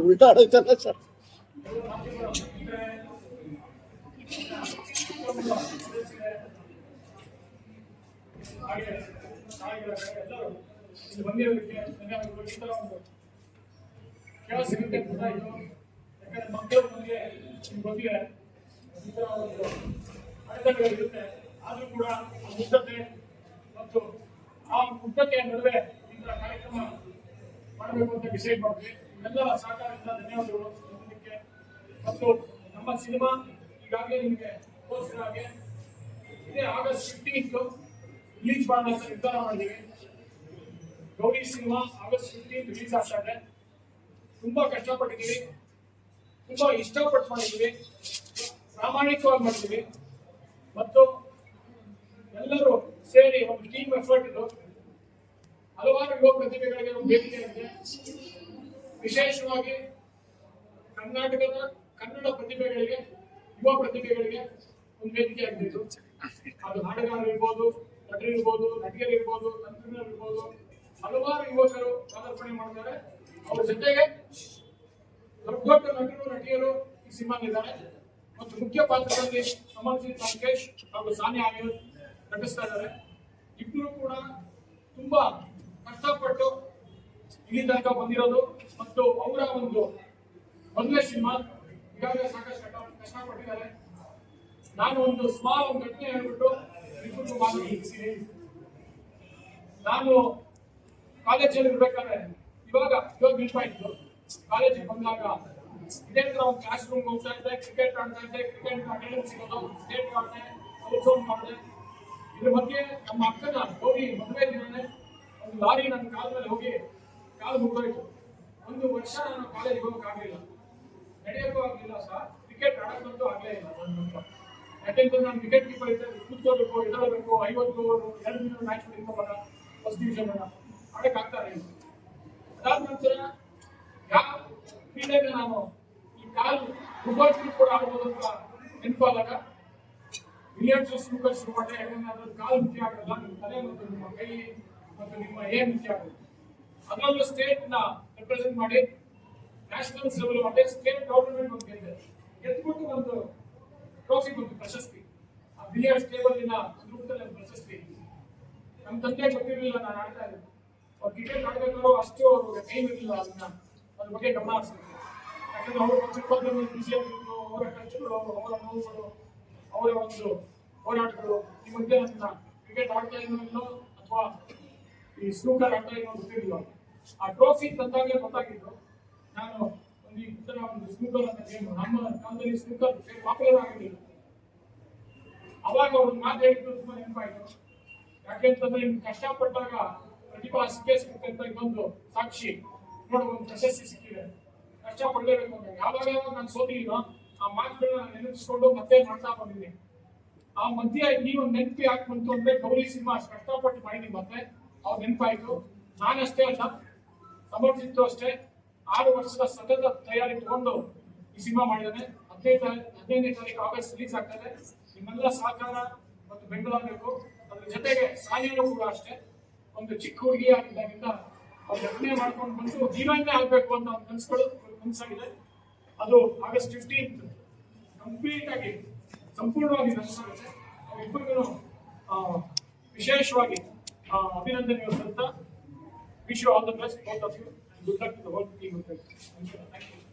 ಉಲ್ಟಾ ಆಡೋಯ್ತಲ್ಲ ಸರ್ ಹಾಗೆ ತಾಯಿಗಳಾಗ ಎಲ್ಲರೂ ಇಲ್ಲಿ ಬಂದಿರೋದಕ್ಕೆ ಧನ್ಯವಾದಗಳು ಈ ಥರ ಒಂದು ಕೆಲಸ ಸಿಗುತ್ತೆ ಅಂತ ಗೊತ್ತಾಯ್ತು ಯಾಕಂದ್ರೆ ಮಕ್ಕಳು ನಮಗೆ ಗೊತ್ತಿದೆ ಈ ಥರ ಒಂದು ಅಡೆತಡೆಗಳು ಇರುತ್ತೆ ಆದರೂ ಕೂಡ ಆ ಮುಗ್ಧತೆ ಮತ್ತು ಆ ಮುಗ್ಧತೆಯ ನಡುವೆ ಈ ಥರ ಕಾರ್ಯಕ್ರಮ ಮಾಡಬೇಕು ಅಂತ ಡಿಸೈಡ್ ಮಾಡಿದ್ವಿ. ಎಲ್ಲರ ಸಹಕಾರದಿಂದ ಧನ್ಯವಾದಗಳು. ಮತ್ತು ನಮ್ಮ ಸಿನಿಮಾ ಈಗಾಗಲೇ ನಿಮಗೆ ತೋರಿಸಿದ ಹಾಗೆ ಇದೇ ಆಗಸ್ಟ್ ಫಿಫ್ಟೀನ್ತ್ ರಿಲೀಸ್ ಮಾಡೋಣ ಅಂತ ನಿರ್ಧಾರ ಮಾಡಿದ್ದೀವಿ. Gowri cinema August fifteen release ಆಗ್ತಾ ಇದೆ. ತುಂಬಾ ಕಷ್ಟಪಟ್ಟಿದ್ದೀವಿ. ತುಂಬಾ ಇಷ್ಟಪಟ್ಟು ಮಾಡಿದ್ದೀವಿ. ಪ್ರಾಮಾಣಿಕವಾಗಿ ಮಾಡ್ತೀವಿ ಮತ್ತು ಎಲ್ಲರೂ ಸೇರಿ ಒಂದು ಟೀಮ್ ಎಫರ್ಟ್ ಇದು. ಹಲವಾರು ಯುವ ಪ್ರತಿಭೆಗಳಿಗೆ ಒಂದು ವೇದಿಕೆ ಇದೆ ವಿಶೇಷವಾಗಿ ಕರ್ನಾಟಕದ ಕನ್ನಡ ಪ್ರತಿಭೆಗಳಿಗೆ, ಯುವ ಪ್ರತಿಭೆಗಳಿಗೆ ಒಂದು ವೇದಿಕೆ ಆಗಿದ್ದು ಅದು ಹಾಡುಗಾರರು ಇರ್ಬೋದು ನಟರು ಇರ್ಬೋದು, ನಟಿಯರು ಇರ್ಬೋದು, ತಂತ್ರಜ್ಞರು ಇರ್ಬೋದು. ಹಲವಾರು ಯುವಕರು ಪಾದಾರ್ಪಣೆ ಮಾಡ್ತಾರೆ. ಅವ್ರ ಜೊತೆಗೆ ದೊಡ್ಡ ನಟರು, ನಟಿಯರು ಈ ಸಿನಿಮಾಗಿದ್ದಾರೆ ಮತ್ತು ಮುಖ್ಯ ಪಾತ್ರದಲ್ಲಿ ಅಮರ್ಜಿತ್ ಲಂಕೇಶ್ ಹಾಗೂ ಸಾನಿಯಾ ನಟಿಸ್ತಾ ಇದ್ದಾರೆ. ಇಬ್ಬರು ಕೂಡ ತುಂಬಾ ಕಷ್ಟಪಟ್ಟು ಇಲ್ಲಿ ತನಕ ಬಂದಿರೋದು ಮತ್ತು ಅವರ ಒಂದು ಮೊದಲನೇ ಸಿನಿಮಾ. ಈಗಾಗಲೇ ಸಾಕಷ್ಟು ಕಷ್ಟ ಕಷ್ಟಪಟ್ಟಿದ್ದಾರೆ. ನಾನು ಒಂದು ಸ್ಮಾಲ್ ಒಂದು ಘಟನೆ ಹೇಳ್ಬಿಟ್ಟು ಇಬ್ಬರು ನಾನು ಕಾಲೇಜಲ್ಲಿ ಇರ್ಬೇಕಾದ್ರೆ ಇವಾಗ ಇವಾಗ ನಿಲ್ಪಾಯ್ತು ಕಾಲೇಜಿಗೆ ಬಂದಾಗ ಇದೇ ತರ ಒಂದು ಕ್ಲಾಸ್ ರೂಮ್ ಹೋಗ್ತಾ ಇದ್ದೆ ಕ್ರಿಕೆಟ್ ಆಡ್ತಾ ಇದ್ದೆ ಕ್ರಿಕೆಟ್ ಅಟೆಂಡೆನ್ಸ್ ಸಿಗೋದು ಸ್ಟೇಟ್ ಮಾಡಿದೆ ಔಟ್ಸೌಂಡ್ ಮಾಡಿದೆ. ಇದ್ರ ಬಗ್ಗೆ ನಮ್ಮ ಅಕ್ಕನ ಹೋಗಿ ಮದುವೆ ದಿನನೇ ಒಂದು ಲಾರಿ ನನ್ನ ಕಾಲ ಮೇಲೆ ಹೋಗಿ ಕಾಲು ಮುಗ್ದೋಯ್ತು. ಒಂದು ವರ್ಷ ನಾನು ಕಾಲೇಜಿಗೆ ಹೋಗೋಕ್ಕಾಗಲಿಲ್ಲ ನಡೆಯೋಕ್ಕೂ ಆಗಲಿಲ್ಲ ಸರ್ ಕ್ರಿಕೆಟ್ ಆಡೋಕ್ಕಂತೂ ಆಗಲೇ ಇಲ್ಲ ನನ್ನ ಯಾಕೆಂದ್ರೆ ನಾನು ವಿಕೆಟ್ ಕೀಪರ್ ಇದ್ದೆ, ಕೂತ್ಕೋಬೇಕು ಎದಳಬೇಕು ಐವತ್ತು ಓವರ್ ಎರಡು ಮ್ಯಾಚ್ ಹಿಡ್ಕೋಬೇಕ ಫಸ್ಟ್ ಡಿವಿಷನ್ ಆಗ್ತಾ ಇಲ್ಲ. ಅದಾದ ನಂತರ ಕ್ರೀಡೆಗೆ ನಾನು ಈ ಕಾಲು ಫುಟ್ಬಾಲ್ ಕೂಡ ಆಡ್ಬೋದು ಅಂತ ನೆನಪಾದಾಗ? ವಿಲಿಯಮ್ಸ್ ಸ್ನೂಕರ್ ಶುರು ಮಾಡಿದೆ ಯಾಕಂದ್ರೆ ಅದ್ರ ಕಾಲು ಮುಖ್ಯ ಆಗಲ್ಲ, ನಿಮ್ಮ ತಲೆ ಮತ್ತು ನಿಮ್ಮ ಕೈ ಮತ್ತು ನಿಮ್ಮ ಏನ್ ಮುಖ್ಯ ಆಗುತ್ತೆ. ಅದರಲ್ಲೂ ಸ್ಟೇಟ್ನ ರೆಪ್ರೆಸೆಂಟ್ ಮಾಡಿ ನ್ಯಾಷನಲ್ ಲೆವೆಲ್ ಮತ್ತೆ ಸ್ಟೇಟ್ ಗೌರ್ಮೆಂಟ್ ಒಂದು ಗೆದ್ದೆ. ಗೆದ್ಬಿಟ್ಟು ಒಂದು ಟ್ರೋಫಿ ಬಂತು, ಪ್ರಶಸ್ತಿ. ಆ ಬಿಲಿಯರ್ಡ್ಸ್ ಟೇಬಲ್ ಇನ ರೂಪದಲ್ಲಿ ಪ್ರಶಸ್ತಿ. ನಮ್ಮ ತಂದೆ ಗೊತ್ತಿರಲಿಲ್ಲ, ನಾನು ಆಡ್ತಾ ಇದ್ದೆ. ಅವ್ರು ಕ್ರಿಕೆಟ್ ಆಡ್ಬೇಕಾದ್ರೂ ಅಷ್ಟು ಅವ್ರಿಗೆ ಟೈಮ್ ಇರಲಿಲ್ಲ ಅದನ್ನ. ಅದ್ರ ಬಗ್ಗೆ ಗಮನ ಹರಿಸ್ಬೇಕು. ಯಾಕಂದ್ರೆ ಅವರು ಚಿಕ್ಕದಲ್ಲಿ ಬಿಸಿ ಆಗಿದ್ರು ಅವರ ಖರ್ಚುಗಳು ಅವರ ನೋವುಗಳು ಅವರ ಒಂದು ಹೋರಾಟಗಳು ಈ ಮಧ್ಯೆ ನನ್ನ ಕ್ರಿಕೆಟ್ ಆಡ್ತಾ ಇದ್ನೋ ಅಥವಾ ಈ ಸ್ನೂಕರ್ ಆಡ್ತಾ ಇದ್ನೋ ಗೊತ್ತಿರಲಿಲ್ಲ ಆ ಟ್ರೋಫಿ ತಂದಾಗಲೇ ಗೊತ್ತಾಗಿದ್ದು ನಾನು ಒಂದು ಈ ಥರ ಒಂದು ಸ್ನೂಕರ್ ಅಂತ ಗೇಮ್ ನಮ್ಮ ಕಾಲದಲ್ಲಿ ಸ್ನೂಕರ್ ಪಾಪ್ಯುಲರ್ ಆಗಿರಲಿಲ್ಲ ಅವಾಗ ಅವ್ರು ಮಾತು ತುಂಬ ತುಂಬಾ ನೆನಪಾಯ್ತು ಯಾಕೆಂತಂದ್ರೆ ನಿಮ್ಗೆ ಕಷ್ಟಪಟ್ಟಾಗ ಪ್ರತಿಭಾ ಸಿಕ್ಕೇ ಸಿಗುತ್ತೆ ಅಂತ ಇದೊಂದು ಸಾಕ್ಷಿ ಒಂದು ಪ್ರಶಸ್ತಿ ಸಿಕ್ಕಿದೆ ಕಷ್ಟಪಡಲೇಬೇಕು ಅಂತ ಯಾವಾಗ ಯಾವಾಗ ನಾನು ಸೋತಿದ್ದೀನೋ ಆ ಮಾತುಗಳನ್ನ ನೆನಪಿಸ್ಕೊಂಡು ಮತ್ತೆ ಮಾಡ್ತಾ ಬಂದಿದ್ದೀನಿ ಆ ಮಧ್ಯ ಈ ಒಂದು ನೆನಪು ಯಾಕೆ ಬಂತು ಅಂದ್ರೆ ಗೌರಿ ಸಿನಿಮಾ ಕಷ್ಟಪಟ್ಟು ಮಾಡಿದ್ವಿ ಮತ್ತೆ. ಅವ್ರು ನೆನಪಾಯ್ತು. ನಾನಷ್ಟೇ ಅಲ್ಲ ಸಮರ್ಜಿತ್ತು ಅಷ್ಟೇ. ಆರು ವರ್ಷದ ಸತತ ತಯಾರಿ ತಗೊಂಡು ಈ ಸಿನಿಮಾ ಮಾಡಿದ್ದಾನೆ. ಹದಿನೈದು ಹದಿನೈದನೇ ತಾರೀಕು ಆಗಸ್ಟ್ ರಿಲೀಸ್ ಆಗ್ತದೆ. ನಿಮ್ಮೆಲ್ಲ ಸಹಕಾರ ಮತ್ತು ಬೇಕು. ಅದ್ರ ಜೊತೆಗೆ ಸಾನಿಯರು ಕೂಡ ಅಷ್ಟೇ. ಒಂದು ಚಿಕ್ಕ ಹುಡುಗಿ ಆಗಿದ್ದಾಗಿಂದ ಅವ್ರು ಅಭಿನಯ ಮಾಡ್ಕೊಂಡು ಬಂದು ಜೀವನೇ ಆಗ್ಬೇಕು ಅಂತ ಅವ್ರು ಕನ್ಸುಗಳು ಕನಸಾಗಿದೆ ಅದು ಆಗಸ್ಟ್ ಫಿಫ್ಟೀನ್ತ್ ಕಂಪ್ಲೀಟ್ ಆಗಿ, ಸಂಪೂರ್ಣವಾಗಿ ನಡೆಸಾಗುತ್ತೆ ಇಬ್ಬರಿಗೂ ವಿಶೇಷವಾಗಿ ಅಭಿನಂದನೆಗಳು ಅಂತ wish all the best both of you good luck the whole team ಅಂತ ಥ್ಯಾಂಕ್ ಯು